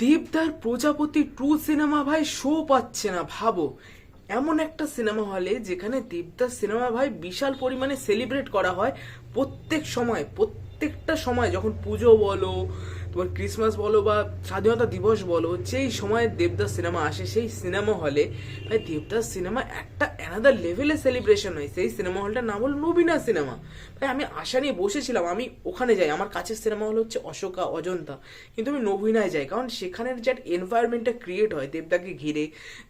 দেবদার Projapoti two cinema ভাই show পাচ্ছে না, ভাবো। এমন একটা সিনেমা হলে যেখানে দেবদার সিনেমা ভাই বিশাল পরিমাণে সেলিব্রেট করা হয় প্রত্যেক সময়, প্রত্যেকটা সময়, যখন পুজো বলো তোমার ক্রিসমাস বলো বা স্বাধীনতা দিবস বলো, যেই সময় দেবদাস সিনেমা আসে, সেই সিনেমা হলে ভাই দেবদাস সিনেমা একটা অ্যানাদার লেভেলে সেলিব্রেশন হয়। সেই সিনেমা হলটার নাম হলো নবীনা সিনেমা। ভাই আমি আশা নিয়ে বসেছিলাম, আমি ওখানে যাই। আমার কাছের সিনেমা হল হচ্ছে অশোকা, অজন্তা। কিন্তু আমি নবীনায় যাই, কারণ সেখানের যে এনভায়রনমেন্টটা ক্রিয়েট হয়, দেবদাকে ঘিরে,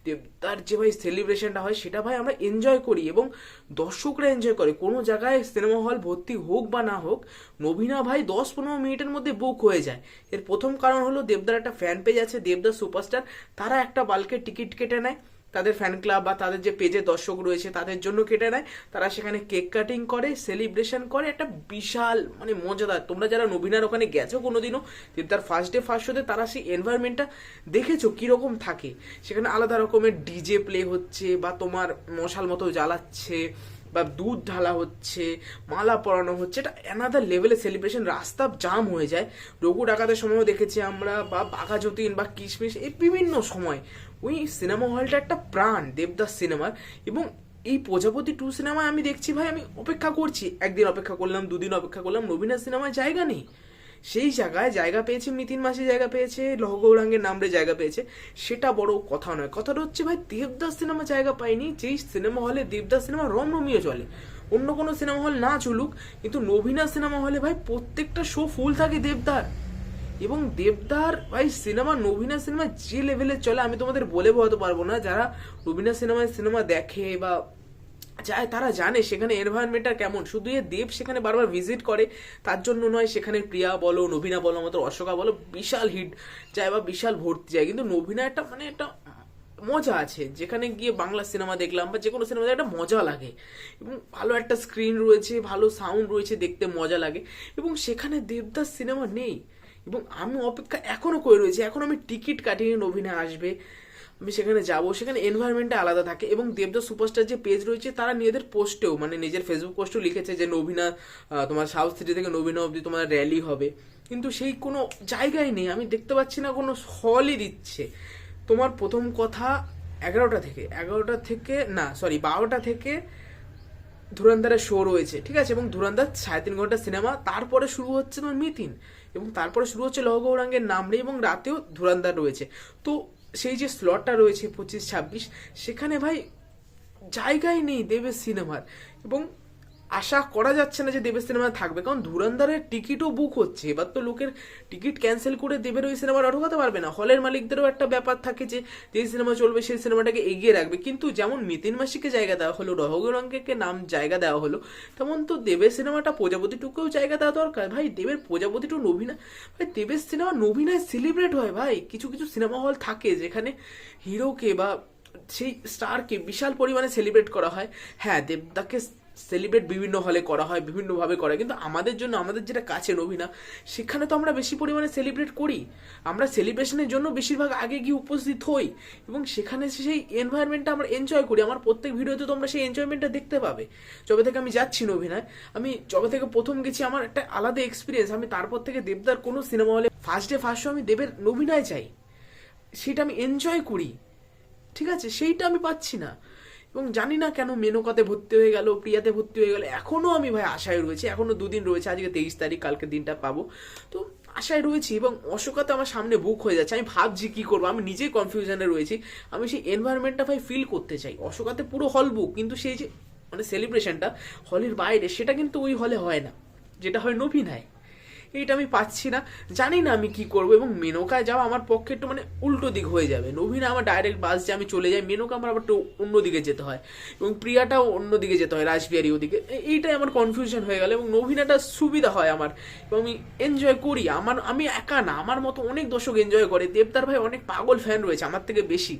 দেবদার যে ভাই সেলিব্রেশনটা হয়, সেটা ভাই আমরা এনজয় করি এবং দর্শকরা এনজয় করে। কোনো জায়গায় সিনেমা হল ভর্তি হোক বা না হোক, নবীনা ভাই দশ পনেরো মিনিটের মধ্যে বুক হয়ে যায়। এর প্রথম কারণ হলো দেবদার একটা ফ্যান পেজ আছে, দেবদার সুপারস্টার তারা একটা বাল্কের টিকিট কেটে নেয়। তাদের ফ্যান ক্লাব বা তাদের যে পেজে দর্শক রয়েছে, তাদের জন্য কেটে নেয়। তারা সেখানে কেক কাটিং করে সেলিব্রেশন করে, একটা বিশাল মানে মজাদার। তোমরা যারা নবীনার ওখানে গেছো কোনোদিনও, দেবদার ফার্স্ট ডে ফার্স্ট শোতে তারা সেই এনভায়রনমেন্টটা দেখেছ, কীরকম থাকে? সেখানে আলাদা রকমের ডিজে প্লে হচ্ছে বা তোমার মশাল মতো জ্বালাচ্ছে। বা দুধ ঢালা হচ্ছে, মালা পরানো হচ্ছে, এটা অ্যানাদার লেভেলে সেলিব্রেশন রাস্তা জাম হয়ে যায়। রঘু ডাকাতের সময়ও দেখেছি আমরা, বা বাঘা যতীন, বা কিশমিশ, এই বিভিন্ন সময়। ওই সিনেমা হলটা একটা প্রাণ, দেবদাস সিনেমার এবং এই প্রজাপতি টু সিনেমায় আমি দেখছি ভাই, আমি অপেক্ষা করছি। একদিন অপেক্ষা করলাম, দুদিন অপেক্ষা করলাম নবীনা সিনেমায় জায়গা নেই। সেই জায়গায় জায়গা পেয়েছে, মিতিন মাসি জায়গা পেয়েছে লহগৌরাঙ্গের নামরে জায়গা পেয়েছে। সেটা বড় কথা নয়। কথাটা হচ্ছে ভাই, দেবদাস সিনেমা জায়গা পায়নি, যেই সিনেমা হলে দেবদাস সিনেমা রমরমিয়ে চলে। অন্য কোনো সিনেমা হল না চলুক, কিন্তু নবীনা সিনেমা হলে ভাই প্রত্যেকটা শো ফুল থাকে দেবদার। এবং দেবদার ভাই সিনেমা, নবীনা সিনেমা যে লেভেলে চলে, আমি তোমাদের বলে বোঝাতে পারব না, যারা নবীনা সিনেমায় সিনেমা দেখে বা যায়, তারা জানে সেখানে এনভায়রনমেন্টটা কেমন। শুধু এ দেব সেখানে বারবার ভিজিট করে, তার জন্য নয় সেখানে প্রিয়া বলো, নবীনা বলো, আমাদের অশোকা বলো, বিশাল হিট যায় বা বিশাল ভর্তি যায়। কিন্তু নবীনা একটা মানে একটা মজা আছে, যেখানে গিয়ে বাংলা সিনেমা দেখলাম বা যে কোনো সিনেমা একটা মজা লাগে। এবং ভালো একটা স্ক্রিন রয়েছে, ভালো সাউন্ড রয়েছে, দেখতে মজা লাগে। এবং সেখানে দেবদাস সিনেমা নেই। এবং আমি অপেক্ষা এখনও করে রয়েছি, এখন আমি টিকিট কাটিয়ে নবীনা আসবে, আমি সেখানে যাব, সেখানে এনভায়রনমেন্টটা আলাদা থাকে এবং দেবদাস সুপারস্টার যে পেজ রয়েছে তারা নিজেদের পোস্টেও মানে নিজের ফেসবুক পোস্টেও লিখেছে যে নবীনা তোমার সাউথ সিটি থেকে নবীনা অবধি তোমার র্যালি হবে। কিন্তু সেই কোনো জায়গায় নেই, আমি দেখতে পাচ্ছি না কোনো হলই দিচ্ছে। তোমার প্রথম কথা এগারোটা থেকে এগারোটা থেকে, না সরি বারোটা থেকে ধুরন্ধরের শো রয়েছে, ঠিক আছে? এবং ধুরান্ধার সাড়ে তিন ঘণ্টা সিনেমা তারপরে শুরু হচ্ছে তোমার মিথিন, এবং তারপরে শুরু হচ্ছে লহ লহগৌরাঙ্গের নামড়ে এবং রাতেও ধুরান্ধার রয়েছে। তো সেই যে স্লটটা রয়েছে পঁচিশ ছাব্বিশ, সেখানে ভাই জায়গাই নেই দেবের সিনেমার এবং আশা করা যাচ্ছে না যে দেবের সিনেমা থাকবে, কারণ ধুরন্ধরের টিকিটও বুক হচ্ছে। এবার তো লোকের টিকিট ক্যান্সেল করে দেবের ওই সিনেমাটা ঢোকাতে পারবে না। হলের মালিকদেরও একটা ব্যাপার থাকে যে যে সিনেমা চলবে সেই সিনেমাটাকে এগিয়ে রাখবে। কিন্তু যেমন মিতিন মাসিকে জায়গা দেওয়া হলো রহগরঙ্গকে নাম জায়গা দেওয়া হলো, তেমন তো দেবের সিনেমাটা প্রজাপতিটুকুও জায়গা দেওয়া দরকার। ভাই, দেবের প্রজাপতিটু নবীনা, ভাই, দেবের সিনেমা নবীনায় সেলিব্রেট হয়, ভাই। কিছু কিছু সিনেমা হল থাকে যেখানে হিরোকে বা সেই স্টারকে বিশাল পরিমাণে সেলিব্রেট করা হয়। হ্যাঁ দেবদাকে সেলিব্রেট বিভিন্ন হলে করা হয়, বিভিন্নভাবে করা কিন্তু আমাদের জন্য, আমাদের যেটা কাছে নবীনা সেখানে তো আমরা বেশি পরিমাণে সেলিব্রেট করি। আমরা সেলিব্রেশনের জন্য বেশিরভাগ আগে গিয়ে উপস্থিত হই এবং সেখানে সেই এনভায়রনমেন্টটা আমরা এনজয় করি। আমার প্রত্যেক ভিডিওতে তোমরা সেই এনজয়মেন্টটা দেখতে পাবে। যবে থেকে আমি যাচ্ছি নবীনায় আমি যবে থেকে প্রথম গেছি, আমার একটা আলাদা এক্সপিরিয়েন্স আমি তারপর থেকে দেবদার কোনো সিনেমা হলে ফার্স্ট ডে ফার্স্ট শো আমি দেবের নবীনায় চাই। সেটা আমি এনজয় করি। ঠিক আছে? সেইটা আমি পাচ্ছি না। এবং জানি না কেন মেনকাতে ভর্তি হয়ে গেল, প্রিয়াতে ভর্তি হয়ে গেল। এখনও আমি ভাই আশায় রয়েছি এখনও দুদিন রয়েছে, আজকে তেইশ তারিখ, কালকে দিনটা পাবো। তো আশায় রয়েছি এবং অশোকাতে আমার সামনে বুক হয়ে যাচ্ছে, আমি ভাবছি কি করব, আমি নিজেই কনফিউশনে রয়েছি। আমি সেই এনভায়রনমেন্টটা ভাই ফিল করতে চাই। অশোকাতে পুরো হল বুক কিন্তু সেই যে মানে সেলিব্রেশনটা হলের বাইরে, সেটা কিন্তু ওই হলে হয় না, যেটা হয় নভিনায় এইটা আমি পাচ্ছি না। জানি না আমি কি করব, এবং মেনকায় যাওয়া আমার পক্ষে একটু মানে উল্টো দিক হয়ে যাবে। নবীনা আমার ডাইরেক্ট বাস যে আমি চলে যাই, মেনকা আমার আবার একটু অন্যদিকে যেতে হয়। এবং প্রিয়াটাও অন্যদিকে যেতে হয় রাজবিহারি ওদিকে। এইটাই আমার কনফিউশন হয়ে গেল, এবং নবীনাটা সুবিধা হয় আমার। এবং আমি এনজয় করি। আমার আমি একা না, আমার মতো অনেক দর্শক এনজয় করে। দেবদার ভাই অনেক পাগল ফ্যান রয়েছে, আমার থেকে বেশি।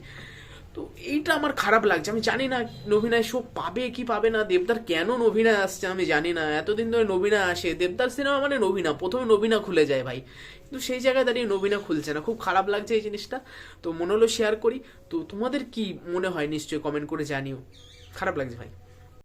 তো এইটা আমার খারাপ লাগছে। আমি জানি না নবীনায় শো পাবে কি পাবে না, দেবদার কেন নবীনায় আসছে আমি জানি না। এতদিন ধরে নবীনা আসে, দেবদার সিনেমা মানে নবীনা, প্রথমে নবীনা খুলে যায় ভাই। কিন্তু সেই জায়গায় দাঁড়িয়ে নবীনা খুলছে না। খুব খারাপ লাগছে এই জিনিসটা। তো মনে হলো শেয়ার করি। তো তোমাদের কি মনে হয়? নিশ্চয়ই কমেন্ট করে জানিও। খারাপ লাগছে ভাই।